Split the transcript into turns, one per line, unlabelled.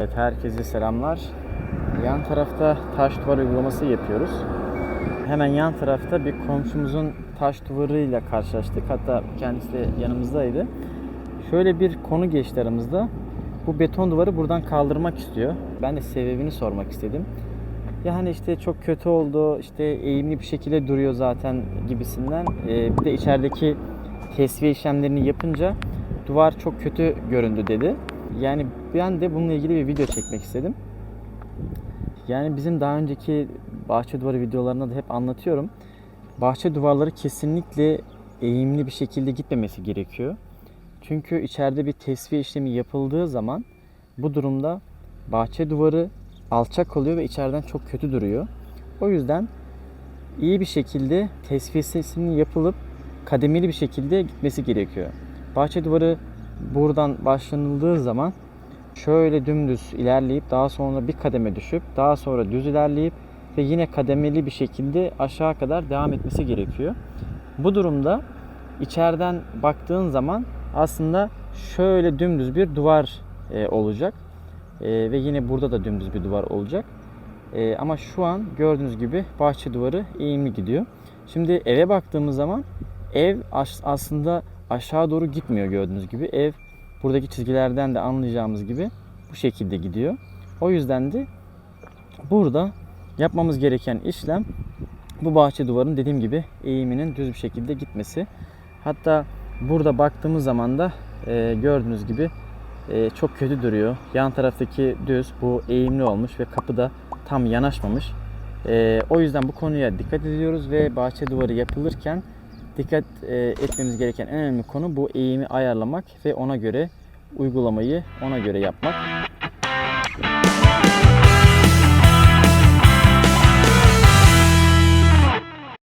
Evet, herkese selamlar. Yan tarafta taş duvar uygulaması yapıyoruz. Hemen yan tarafta bir komşumuzun taş duvarıyla karşılaştık. Hatta kendisi de yanımızdaydı. Şöyle bir konu geçti aramızda. Bu beton duvarı buradan kaldırmak istiyor. Ben de sebebini sormak istedim. Ya hani işte çok kötü oldu, işte eğimli bir şekilde duruyor zaten gibisinden. Ee, bir de içerideki tesviye işlemlerini yapınca duvar çok kötü göründü dedi. Yani ben de bununla ilgili bir video çekmek istedim. Yani bizim daha önceki bahçe duvarı videolarında da hep anlatıyorum. Bahçe duvarları kesinlikle eğimli bir şekilde gitmemesi gerekiyor. Çünkü içeride bir tesviye işlemi yapıldığı zaman bu durumda bahçe duvarı alçak oluyor ve içeriden çok kötü duruyor. O yüzden iyi bir şekilde tesviyesinin yapılıp kademeli bir şekilde gitmesi gerekiyor. Bahçe duvarı buradan başlanıldığı zaman şöyle dümdüz ilerleyip daha sonra bir kademe düşüp daha sonra düz ilerleyip ve yine kademeli bir şekilde aşağı kadar devam etmesi gerekiyor. Bu durumda içeriden baktığın zaman aslında şöyle dümdüz bir duvar e, olacak. E, ve yine burada da dümdüz bir duvar olacak. E, ama şu an gördüğünüz gibi bahçe duvarı eğimli gidiyor. Şimdi eve baktığımız zaman ev as- aslında aşağı doğru gitmiyor gördüğünüz gibi. Ev buradaki çizgilerden de anlayacağımız gibi bu şekilde gidiyor. O yüzden de burada yapmamız gereken işlem bu bahçe duvarının dediğim gibi eğiminin düz bir şekilde gitmesi. Hatta burada baktığımız zaman da e, gördüğünüz gibi e, çok kötü duruyor. Yan taraftaki düz bu eğimli olmuş ve kapı da tam yanaşmamış. E, o yüzden bu konuya dikkat ediyoruz ve bahçe duvarı yapılırken dikkat e, etmemiz gereken en önemli konu bu eğimi ayarlamak ve ona göre uygulamayı ona göre yapmak.